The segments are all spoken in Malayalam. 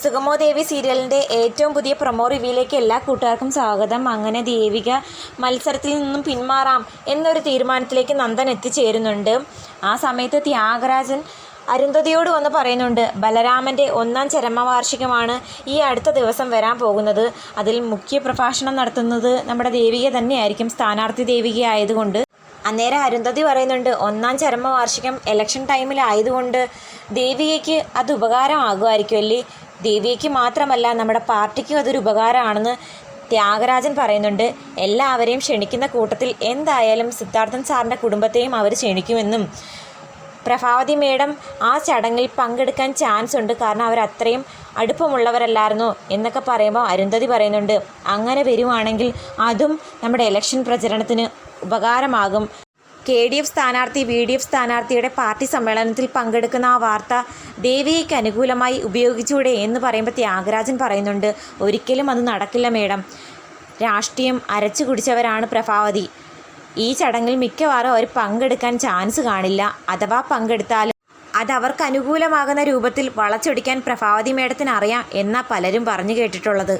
സുഗമോ ദേവി സീരിയലിന്റെ ഏറ്റവും പുതിയ പ്രൊമോ റിവ്യൂയിലേക്ക് എല്ലാ കൂട്ടുകാർക്കും സ്വാഗതം. അങ്ങനെ ദേവിക മത്സരത്തിൽ നിന്നും പിന്മാറാം എന്നൊരു തീരുമാനത്തിലേക്ക് നന്ദൻ എത്തിച്ചേരുന്നുണ്ട്. ആ സമയത്ത് ത്യാഗരാജൻ അരുന്ധതിയോട് വന്ന് പറയുന്നുണ്ട് ബലരാമന്റെ ഒന്നാം ചരമവാർഷികമാണ് ഈ അടുത്ത ദിവസം വരാൻ പോകുന്നത്. അതിൽ മുഖ്യ പ്രഭാഷണം നടത്തുന്നത് നമ്മുടെ ദേവിക തന്നെയായിരിക്കും സ്ഥാനാർത്ഥി ദേവിക ആയതുകൊണ്ട്. അന്നേരം അരുന്ധതി പറയുന്നുണ്ട് ഒന്നാം ചരമവാർഷികം ഇലക്ഷൻ ടൈമിലായതുകൊണ്ട് ദേവികയ്ക്ക് അത് ഉപകാരമാകുമായിരിക്കും അല്ലേ? ദേവികയ്ക്ക് മാത്രമല്ല നമ്മുടെ പാർട്ടിക്കും അതൊരു ഉപകാരമാണെന്ന് ത്യാഗരാജൻ പറയുന്നുണ്ട്. എല്ലാവരെയും ക്ഷണിക്കുന്ന കൂട്ടത്തിൽ എന്തായാലും സിദ്ധാർത്ഥൻ സാറിന്റെ കുടുംബത്തെയും അവർ ക്ഷണിക്കുമെന്നും പ്രഭാവതി മേഡം ആ ചടങ്ങിൽ പങ്കെടുക്കാൻ ചാൻസ് ഉണ്ട്. കാരണം അവർ അത്രയും അടുപ്പമുള്ളവരല്ലായിരുന്നു എന്നൊക്കെ പറയുമ്പോൾ അരുന്ധതി പറയുന്നുണ്ട്. അങ്ങനെ വരുവാണെങ്കിൽ അതും നമ്മുടെ ഇലക്ഷൻ പ്രചരണത്തിന് ഉപകാരമാകും. കെ ഡി എഫ് സ്ഥാനാർത്ഥി വി ഡി എഫ് സ്ഥാനാർത്ഥിയുടെ പാർട്ടി സമ്മേളനത്തിൽ പങ്കെടുക്കുന്ന ആ വാർത്ത ദേവിയയ്ക്ക് അനുകൂലമായി ഉപയോഗിച്ചൂടെ എന്ന് പറയുമ്പോൾ ത്യാഗരാജൻ പറയുന്നുണ്ട് ഒരിക്കലും അത് നടക്കില്ല മേഡം. രാഷ്ട്രീയം അരച്ചു കുടിച്ചവരാണ് പ്രഭാവതി. ഈ ചടങ്ങിൽ മിക്കവാറും അവർ പങ്കെടുക്കാൻ ചാൻസ് കാണില്ല. അഥവാ പങ്കെടുത്താലും അത് അവർക്ക് അനുകൂലമാകുന്ന രൂപത്തിൽ വളച്ചൊടിക്കാൻ പ്രഭാവതി മേഡത്തിന് അറിയാം എന്നാ പലരും പറഞ്ഞു കേട്ടിട്ടുള്ളത്.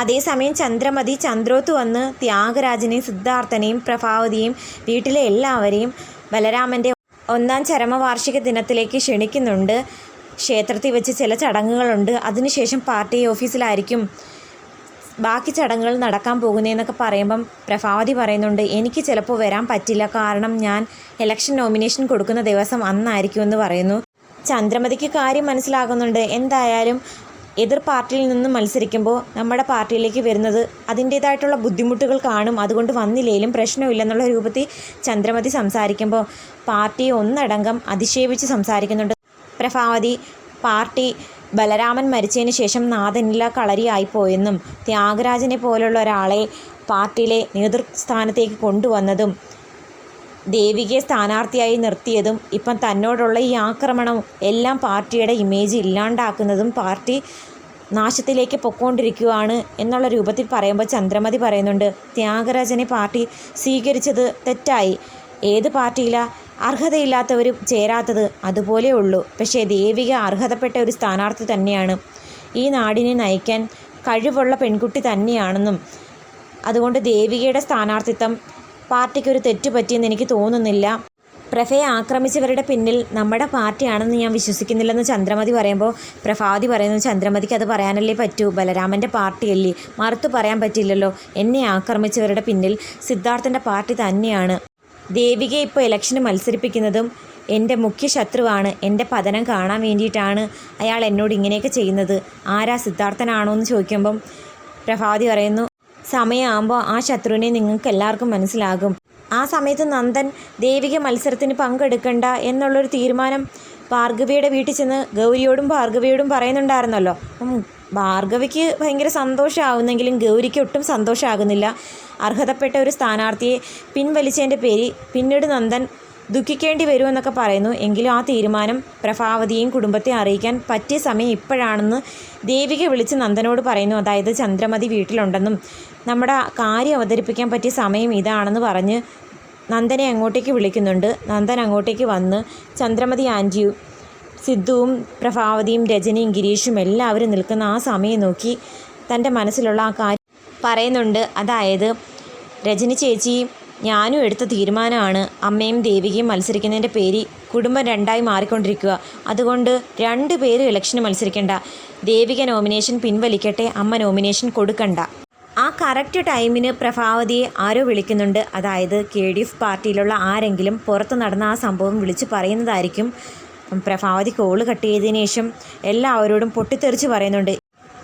അതേസമയം ചന്ദ്രമതി ചന്ദ്രോത്ത് വന്ന് ത്യാഗരാജനെയും സിദ്ധാർത്ഥനെയും പ്രഭാവതിയെയും വീട്ടിലെ എല്ലാവരെയും ബലരാമന്റെ ഒന്നാം ചരമവാർഷിക ദിനത്തിലേക്ക് ക്ഷണിക്കുന്നുണ്ട്. ക്ഷേത്രത്തിൽ വെച്ച് ചില ചടങ്ങുകളുണ്ട്. അതിനുശേഷം പാർട്ടി ഓഫീസിലായിരിക്കും ബാക്കി ചടങ്ങുകൾ നടക്കാൻ പോകുന്നതെന്നൊക്കെ പറയുമ്പം പ്രഭാവതി പറയുന്നുണ്ട് എനിക്ക് ചിലപ്പോൾ വരാൻ പറ്റില്ല. കാരണം ഞാൻ ഇലക്ഷൻ നോമിനേഷൻ കൊടുക്കുന്ന ദിവസം അന്നായിരിക്കും എന്ന് പറയുന്നു. ചന്ദ്രമതിക്ക് കാര്യം മനസ്സിലാകുന്നുണ്ട്. എന്തായാലും എതിർ പാർട്ടിയിൽ നിന്ന് മത്സരിക്കുമ്പോൾ നമ്മുടെ പാർട്ടിയിലേക്ക് വരുന്നത് അതിന്റേതായിട്ടുള്ള ബുദ്ധിമുട്ടുകൾ കാണും. അതുകൊണ്ട് വന്നില്ലേലും പ്രശ്നമില്ലെന്നുള്ള രൂപത്തിൽ ചന്ദ്രമതി സംസാരിക്കുമ്പോൾ പാർട്ടി ഒന്നടങ്കം അധിക്ഷേപിച്ച് സംസാരിക്കുന്നുണ്ട്. പ്രഭാവതി പാർട്ടി ബലരാമൻ മരിച്ചതിന് ശേഷം നാഥനില കളരിയായിപ്പോയെന്നും ത്യാഗരാജനെ പോലുള്ള ഒരാളെ പാർട്ടിയിലെ നേതൃസ്ഥാനത്തേക്ക് കൊണ്ടുവന്നതും ദേവികയെ സ്ഥാനാർത്ഥിയായി നിർത്തിയതും ഇപ്പം തന്നോടുള്ള ഈ ആക്രമണം എല്ലാം പാർട്ടിയുടെ ഇമേജ് ഇല്ലാണ്ടാക്കുന്നതും പാർട്ടി നാശത്തിലേക്ക് പൊക്കോണ്ടിരിക്കുകയാണ് എന്നുള്ള രൂപത്തിൽ പറയുമ്പോൾ ചന്ദ്രമതി പറയുന്നുണ്ട് ത്യാഗരാജനെ പാർട്ടി സ്വീകരിച്ചത് തെറ്റായി. ഏത് പാർട്ടിയിലാണ് അർഹതയില്ലാത്തവർ ചേരാത്തത് അതുപോലെ ഉള്ളൂ. പക്ഷേ ദേവിക അർഹതപ്പെട്ട ഒരു സ്ഥാനാർത്ഥി തന്നെയാണ്. ഈ നാടിനെ നയിക്കാൻ കഴിവുള്ള പെൺകുട്ടി തന്നെയാണെന്നും അതുകൊണ്ട് ദേവികയുടെ സ്ഥാനാർത്ഥിത്വം പാർട്ടിക്കൊരു തെറ്റ് പറ്റിയെന്ന് എനിക്ക് തോന്നുന്നില്ല. പ്രഭയെ ആക്രമിച്ചവരുടെ പിന്നിൽ നമ്മുടെ പാർട്ടിയാണെന്ന് ഞാൻ വിശ്വസിക്കുന്നില്ലെന്ന് ചന്ദ്രമതി പറയുമ്പോൾ പ്രഭാവതി പറയുന്നു ചന്ദ്രമതിക്ക് അത് പറയാനല്ലേ പറ്റൂ? ബലരാമന്റെ പാർട്ടിയല്ലേ? മറുത്തു പറയാൻ പറ്റില്ലല്ലോ എന്നെ ആക്രമിച്ചവരുടെ പിന്നിൽ സിദ്ധാർത്ഥന്റെ പാർട്ടി തന്നെയാണ്. ദേവികയെ ഇപ്പോൾ ഇലക്ഷന് മത്സരിപ്പിക്കുന്നതും എന്റെ മുഖ്യ ശത്രുവാണ്. എന്റെ പതനം കാണാൻ വേണ്ടിയിട്ടാണ് അയാൾ എന്നോട് ഇങ്ങനെയൊക്കെ ചെയ്യുന്നത്. ആരാ സിദ്ധാർത്ഥനാണോ എന്ന് ചോദിക്കുമ്പം പ്രഭാവതി പറയുന്നു സമയമാകുമ്പോൾ ആ ശത്രുവിനെ നിങ്ങൾക്ക് എല്ലാവർക്കും മനസ്സിലാകും. ആ സമയത്ത് നന്ദൻ ദേവിക മത്സരത്തിന് പങ്കെടുക്കണ്ട എന്നുള്ളൊരു തീരുമാനം ഭാർഗവിയുടെ വീട്ടിൽ ചെന്ന് ഗൗരിയോടും ഭാർഗവിയോടും പറയുന്നുണ്ടായിരുന്നല്ലോ. ഭാർഗവിക്ക് ഭയങ്കര സന്തോഷമാവുന്നെങ്കിലും ഗൗരിക്ക് ഒട്ടും സന്തോഷമാകുന്നില്ല അർഹതപ്പെട്ട ഒരു സ്ഥാനാർത്ഥിയെ പിൻവലിച്ചതിന്റെ പേരിൽ പിന്നീട് നന്ദൻ ദുഃഖിക്കേണ്ടി വരുമെന്നൊക്കെ പറയുന്നു. എങ്കിലും ആ തീരുമാനം പ്രഭാവതിയെയും കുടുംബത്തെ അറിയിക്കാൻ പറ്റിയ സമയം ഇപ്പോഴാണെന്ന് ദേവിക വിളിച്ച് നന്ദനോട് പറയുന്നു. അതായത് ചന്ദ്രമതി വീട്ടിലുണ്ടെന്നും നമ്മുടെ കാര്യം അവതരിപ്പിക്കാൻ പറ്റിയ സമയം ഇതാണെന്ന് പറഞ്ഞ് നന്ദനെ അങ്ങോട്ടേക്ക് വിളിക്കുന്നുണ്ട്. നന്ദൻ അങ്ങോട്ടേക്ക് വന്ന് ചന്ദ്രമതി ആന്റിയും സിദ്ധുവും പ്രഭാവതിയും രജനിയും ഗിരീഷും എല്ലാവരും നിൽക്കുന്ന ആ സമയം നോക്കി തന്റെ മനസ്സിലുള്ള ആ കാര്യം പറയുന്നുണ്ട്. അതായത് രജനി ചേച്ചി ഞാനും എടുത്ത തീരുമാനമാണ് അമ്മയും ദേവികയും മത്സരിക്കുന്നതിന്റെ പേര് കുടുംബം രണ്ടായി മാറിക്കൊണ്ടിരിക്കുക. അതുകൊണ്ട് രണ്ട് പേര് ഇലക്ഷന് മത്സരിക്കേണ്ട. ദേവിക നോമിനേഷൻ പിൻവലിക്കട്ടെ അമ്മ നോമിനേഷൻ കൊടുക്കണ്ട. ആ കറക്റ്റ് ടൈമിന് പ്രഭാവതിയെ ആരോ വിളിക്കുന്നുണ്ട്. അതായത് കെ ഡി എഫ് പാർട്ടിയിലുള്ള ആരെങ്കിലും പുറത്ത് നടന്ന ആ സംഭവം വിളിച്ച് പറയുന്നതായിരിക്കും. പ്രഭാവതി കോൾ കട്ട് ചെയ്തതിനു ശേഷം എല്ലാവരോടും പൊട്ടിത്തെറിച്ച് പറയുന്നുണ്ട്.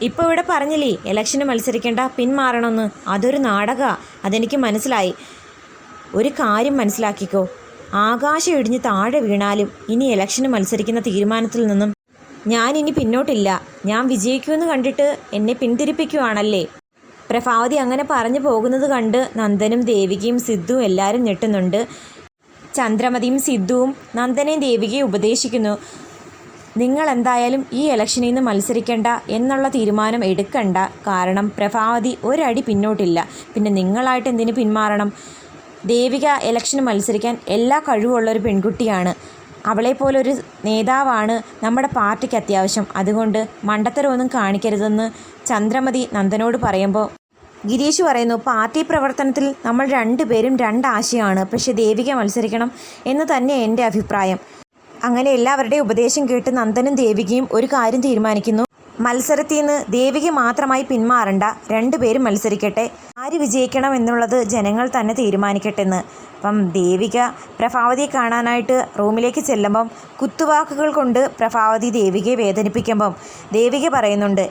ഇപ്പോൾ ഇവിടെ പറഞ്ഞില്ലേ ഇലക്ഷന് മത്സരിക്കേണ്ട പിന്മാറണമെന്ന് അതൊരു നാടക. അതെനിക്ക് മനസ്സിലായി. ഒരു കാര്യം മനസ്സിലാക്കിക്കോ. ആകാശം ഇടിഞ്ഞ് താഴെ വീണാലും ഇനി ഇലക്ഷന് മത്സരിക്കുന്ന തീരുമാനത്തിൽ നിന്നും ഞാൻ ഇനി പിന്നോട്ടില്ല. ഞാൻ വിജയിക്കുമെന്ന് കണ്ടിട്ട് എന്നെ പിന്തിരിപ്പിക്കുവാണല്ലേ? പ്രഭാവതി അങ്ങനെ പറഞ്ഞു പോകുന്നത് കണ്ട് നന്ദനും ദേവികയും സിദ്ധുവും എല്ലാവരും ഞെട്ടുന്നുണ്ട്. ചന്ദ്രമതിയും സിദ്ധുവും നന്ദനെയും ദേവികയും ഉപദേശിക്കുന്നു. നിങ്ങൾ എന്തായാലും ഈ ഇലക്ഷനിൽ നിന്ന് മത്സരിക്കേണ്ട എന്നുള്ള തീരുമാനം എടുക്കണ്ട. കാരണം പ്രഭാവതി ഒരടി പിന്നോട്ടില്ല. പിന്നെ നിങ്ങളായിട്ട് എന്തിനു പിന്മാറണം? ദേവിക ഇലക്ഷന് മത്സരിക്കാൻ എല്ലാ കഴിവുള്ള ഒരു പെൺകുട്ടിയാണ്. അവളെപ്പോലൊരു നേതാവാണ് നമ്മുടെ പാർട്ടിക്ക് അത്യാവശ്യം. അതുകൊണ്ട് മണ്ടത്തരമൊന്നും കാണിക്കരുതെന്ന് ചന്ദ്രമതി നന്ദനോട് പറയുമ്പോൾ ഗിരീഷ് പറയുന്നു പാർട്ടി പ്രവർത്തനത്തിൽ നമ്മൾ രണ്ടുപേരും രണ്ടാശയമാണ് പക്ഷേ ദേവിക മത്സരിക്കണം എന്ന് തന്നെ എന്റെ അഭിപ്രായം. അങ്ങനെ എല്ലാവരുടെയും ഉപദേശം കേട്ട് നന്ദനും ദേവികയും ഒരു കാര്യം തീരുമാനിക്കുന്നു. മത്സരത്തിൽ നിന്ന് ദേവിക മാത്രമായി പിന്മാറണ്ട രണ്ടുപേരും മത്സരിക്കട്ടെ. ആര് വിജയിക്കണം എന്നുള്ളത് ജനങ്ങൾ തന്നെ തീരുമാനിക്കട്ടെ എന്ന് അപ്പം ദേവിക പ്രഭാവതിയെ കാണാനായിട്ട് റൂമിലേക്ക് ചെല്ലുമ്പം കുത്തുവാക്കുകൾ കൊണ്ട് പ്രഭാവതി ദേവികയെ വേദനിപ്പിക്കുമ്പം ദേവിക പറയുന്നുണ്ട്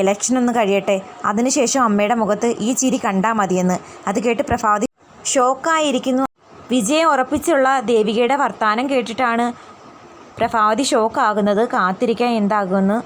ഇലക്ഷൻ ഒന്ന് കഴിയട്ടെ. അതിനുശേഷം അമ്മയുടെ മുഖത്ത് ഈ ചിരി കണ്ടാൽ മതിയെന്ന്. അത് കേട്ട് പ്രഭാവതി ഷോക്കായിരിക്കുന്നു. വിജയം ഉറപ്പിച്ചുള്ള ദേവികയുടെ വർത്തമാനം കേട്ടിട്ടാണ് പ്രഭാവതി ഷോക്കാകുന്നത്. കാത്തിരിക്കാൻ എന്താകുമെന്ന്